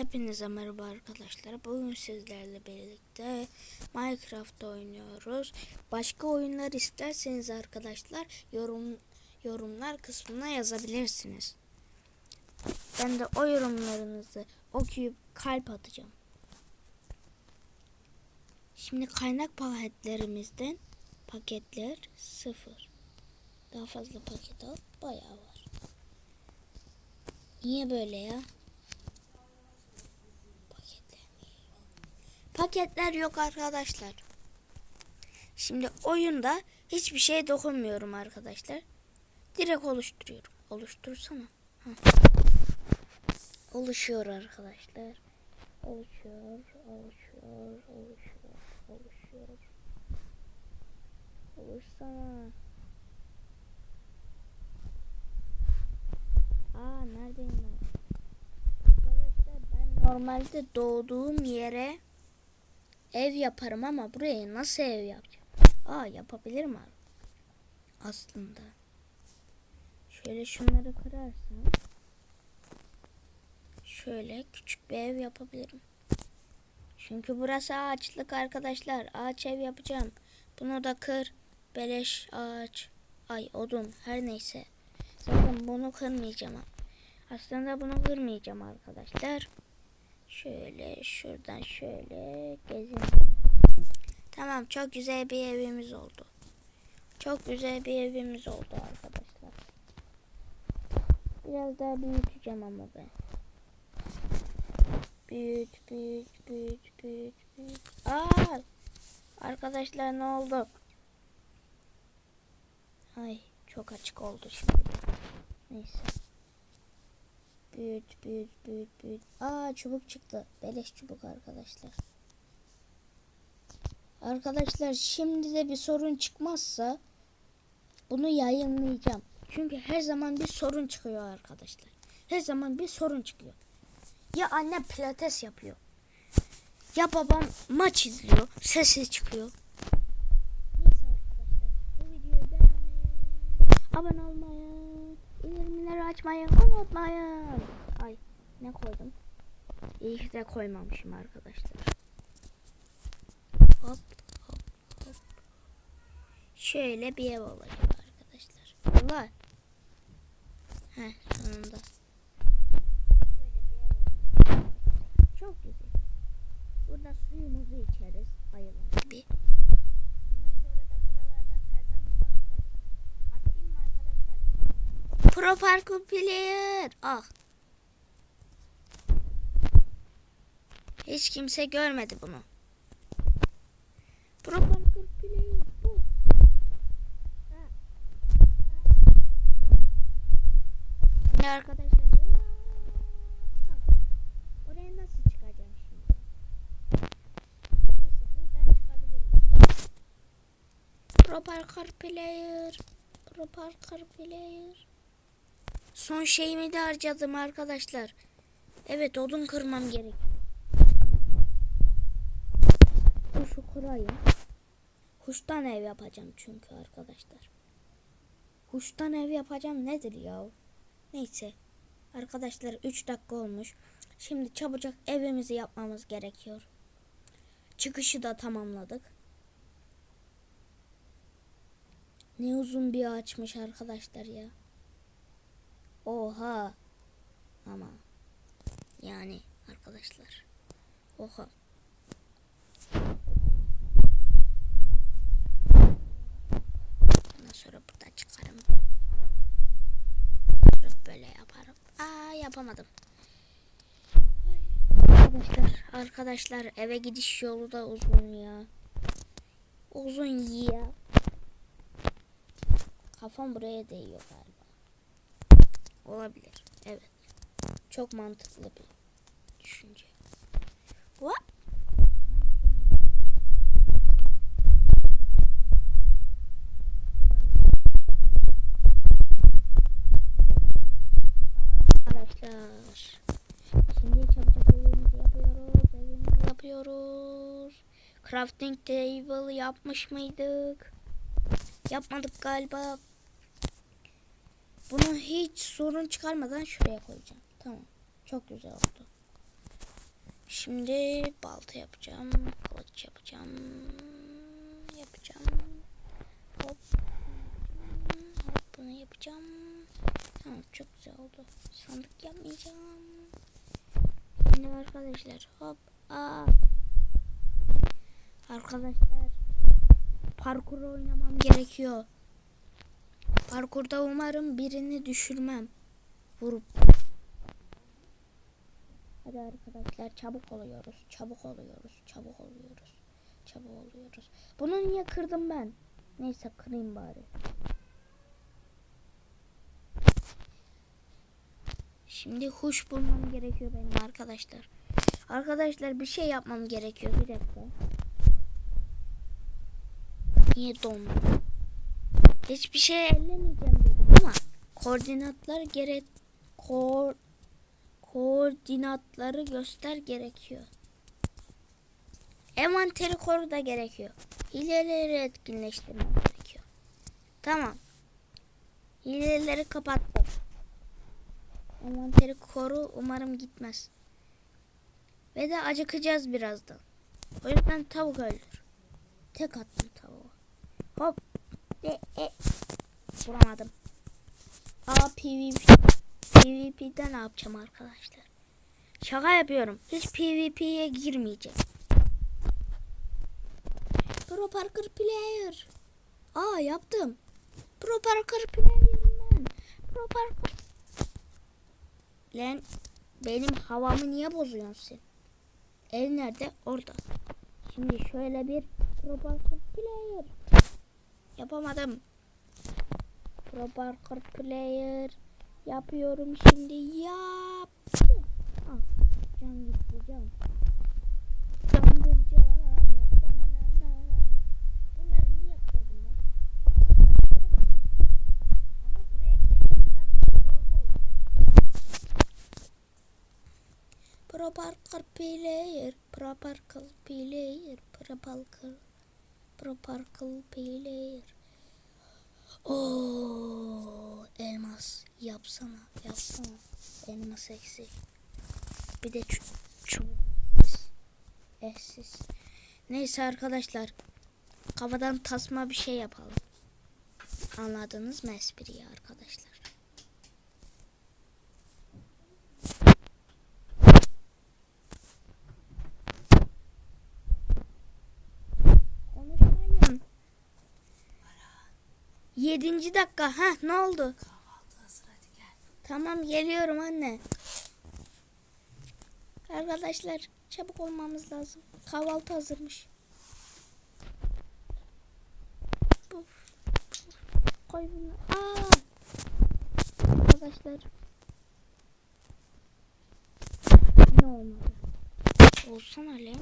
Hepinize merhaba arkadaşlar. Bugün sizlerle birlikte Minecraft oynuyoruz. Başka oyunlar isterseniz arkadaşlar yorum yorumlar kısmına yazabilirsiniz. Ben de o yorumlarınızı okuyup kalp atacağım. Şimdi kaynak paketlerimizden paketler sıfır. Daha fazla paket al bayağı var. Niye böyle ya? Paketler yok arkadaşlar. Şimdi oyunda hiçbir şeye dokunmuyorum arkadaşlar. Direkt oluşturuyorum. Oluştursana. Heh. Oluşuyor arkadaşlar. Oluşuyor, oluşuyor, oluşuyor, oluşuyor. Oluşsana. Aa neredeyim ben? Arkadaşlar ben normalde doğduğum yere ev yaparım ama buraya nasıl ev yapacağım? Aa yapabilirim abi. Aslında. Şöyle şunları kırarsam şöyle küçük bir ev yapabilirim. Çünkü burası ağaçlık arkadaşlar. Ağaç ev yapacağım. Bunu da kır. Beleş ağaç. Ay odun her neyse. Zaten bunu kırmayacağım. Aslında bunu kırmayacağım arkadaşlar. Şöyle şuradan şöyle gezin. Tamam çok güzel bir evimiz oldu. Çok güzel bir evimiz oldu arkadaşlar. Biraz daha büyüteceğim ama ben. Büyüt, büyüt, büyüt, büyüt, büyüt. Aa! Arkadaşlar ne oldu? Ay çok açık oldu şimdi. Neyse. Büyüt, büyüt, büyüt, büyüt. Aa çubuk çıktı. Beleş çubuk arkadaşlar. Arkadaşlar şimdi de bir sorun çıkmazsa bunu yayınlayacağım. Çünkü her zaman bir sorun çıkıyor arkadaşlar. Her zaman bir sorun çıkıyor. Ya anne pilates yapıyor. Ya babam maç izliyor. Sesi çıkıyor. Neyse arkadaşlar. Bu videoyu beğenmeyi, abone olmayı, açmayı unutmayın. Ay ne koydum? İyi ki de koymamışım arkadaşlar. Hop hop hop. Şöyle bir ev olacak arkadaşlar. Allah. Heh sonunda. Bir. Çok güzel. Burada suyumuzu içeriz. Ayılar gibi. Ondan sonra da buralardan kazan gibi atarız. Atayım mı arkadaşlar? Pro Parkour Player. Ah. Hiç kimse görmedi bunu. Pro Parkour Player bu. Ne arkadaşlar? Vaa! Oraya nasıl çıkacağım şimdi? Neyse buradan çıkabilirim. Pro Parkour Player. Pro Parkour Player. Son şeyimi de harcadım arkadaşlar. Evet odun kırmam gerek. Kuşu kırayım. Kuştan ev yapacağım çünkü arkadaşlar. Kuştan ev yapacağım nedir ya? Neyse. Arkadaşlar 3 dakika olmuş. Şimdi çabucak evimizi yapmamız gerekiyor. Çıkışı da tamamladık. Ne uzun bir ağaçmış arkadaşlar ya. Oha. Ama yani arkadaşlar. Oha. Ondan sonra buradan çıkarım. Böyle yaparım. Aa yapamadım. Arkadaşlar, arkadaşlar eve gidiş yolu da uzun ya. Uzun ya. Kafam buraya değiyor galiba. Olabilir. Evet. Çok mantıklı bir düşünce. What? Arkadaşlar. Şimdi çabucak evimizi yapıyoruz. Evimizi yapıyoruz. Crafting table yapmış mıydık? Yapmadık galiba. Bunu hiç sorun çıkarmadan şuraya koyacağım. Tamam. Çok güzel oldu. Şimdi balta yapacağım. Kılıç yapacağım. Yapacağım. Hop. Hop bunu yapacağım. Tamam çok güzel oldu. Sandık yapmayacağım. Şimdi arkadaşlar hop. Aa. Arkadaşlar parkur oynamam gerekiyor. Parkurda umarım birini düşürmem. Vurup. Hadi arkadaşlar çabuk oluyoruz. Çabuk oluyoruz. Çabuk oluyoruz. Çabuk oluyoruz. Bunu niye kırdım ben? Neyse kırayım bari. Şimdi huş bulmam gerekiyor benim arkadaşlar. Arkadaşlar bir şey yapmam gerekiyor. Bir dakika. Niye dondum? Hiçbir şey ellemeyeceğim dedim ama koordinatlar gerek ko koordinatları göster gerekiyor. Envanteri koru da gerekiyor. Hileleri etkinleştirmem gerekiyor. Tamam. Hileleri kapattım. Envanteri koru umarım gitmez. Ve de acıkacağız birazdan. O yüzden tavuk öldür. Tek attım tavuğa. Hop. E, e. Vuramadım. Aa PvP. PvP'de ne yapacağım arkadaşlar? Şaka yapıyorum. Hiç PvP'ye girmeyecek. Pro Parker Player. Aa yaptım. Pro Parker Player ben. Pro Parker. Lan benim havamı niye bozuyorsun sen? Ev nerede? Orada. Şimdi şöyle bir Pro Parker Player. Yapamadım. Pro Parker Player. Yapıyorum şimdi. Yaptım. Ah, can gitti can. Can. Zorlu olacak. Pro Parker Player. Pro Parker Player. Pro Parker. Pro Parker Player. Oo, elmas yapsana, yapsana. Elmas eksik. Bir de çu çubuk. Eşsiz. Neyse arkadaşlar. Kafadan tasma bir şey yapalım. Anladınız mı espriyi arkadaşlar? Yedinci dakika. Ha ne oldu? Tamam geliyorum anne. Arkadaşlar çabuk olmamız lazım. Kahvaltı hazırmış. Koy bunu. Aa! Arkadaşlar. Ne olmadı? Olsana lan.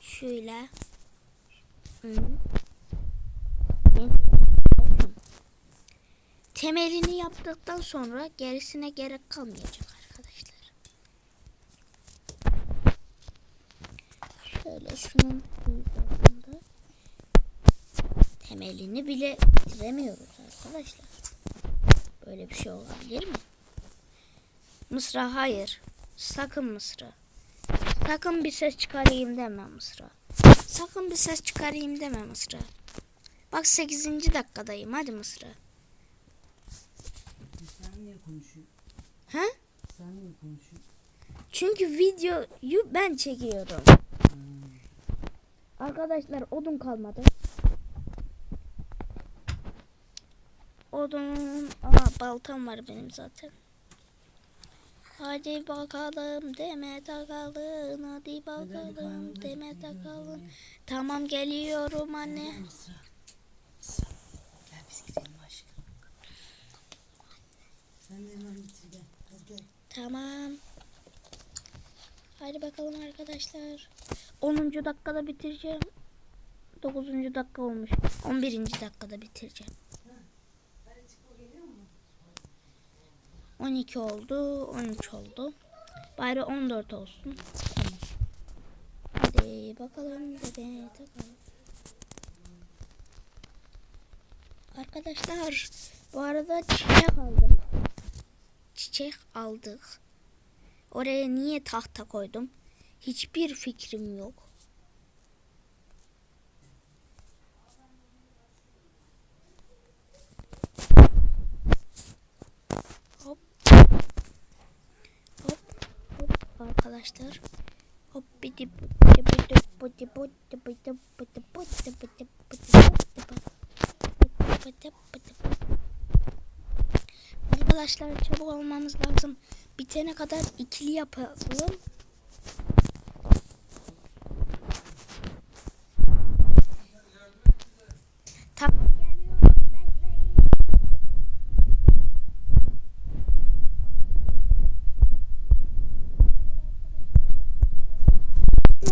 Şöyle. Hı. Temelini yaptıktan sonra gerisine gerek kalmayacak arkadaşlar. Şöyle şunun hizasında temelini bile bitiremiyoruz arkadaşlar. Böyle bir şey olabilir mi? Mısra hayır. Sakın Mısra. Sakın bir ses çıkarayım deme Mısra. Sakın bir ses çıkarayım deme Mısra. Bak 8. dakikadayım. Hadi Mısra. Sen niye konuşuyorsun? Ha? Sen niye konuşuyorsun? Çünkü videoyu ben çekiyorum. Arkadaşlar odun kalmadı. Odun... Aa baltam var benim zaten. Hadi bakalım deme takalım. Hadi bakalım deme takalım. Tamam geliyorum anne. Mısra. Mısra. Gel biz gidelim aşkım. Sen de hemen bitir gel. Hadi gel. Tamam. Hadi bakalım arkadaşlar. 10. dakikada bitireceğim. 9. dakika olmuş. 11. dakikada bitireceğim. 12 oldu. 13 oldu. Bari 14 olsun. Hadi bakalım bebe takalım. Arkadaşlar bu arada çiçek aldım çiçek aldık. Oraya niye tahta koydum? Hiçbir fikrim yok. Hop. Hop. Hop arkadaşlar. Hop bidi bidi bidi bidi. Arkadaşlar çabuk olmamız lazım. Bitene kadar ikili yapalım.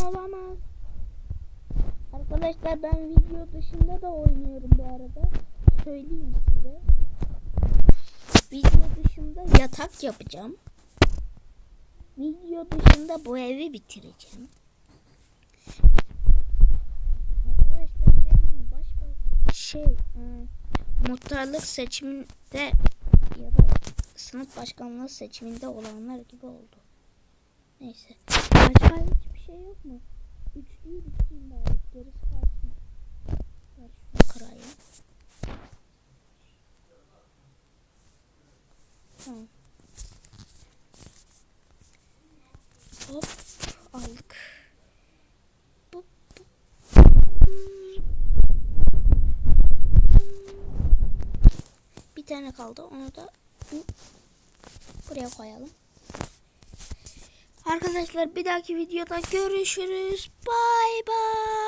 Olamaz. Arkadaşlar ben video dışında da oynuyorum bu arada. Söyleyeyim size. Video dışında yatak yapacağım. Video dışında bu evi bitireceğim. Arkadaşlar benim başka şey ıı, muhtarlık seçiminde ya da sınıf başkanlığı seçiminde olanlar gibi oldu. Neyse. Başka hiçbir şey yok mu? Üçlüyü bitireyim bari. Gerisi kalsın. Tamam. Hop aldık. Bir tane kaldı. Onu da bu- buraya koyalım. Arkadaşlar bir dahaki videoda görüşürüz. Bay bay.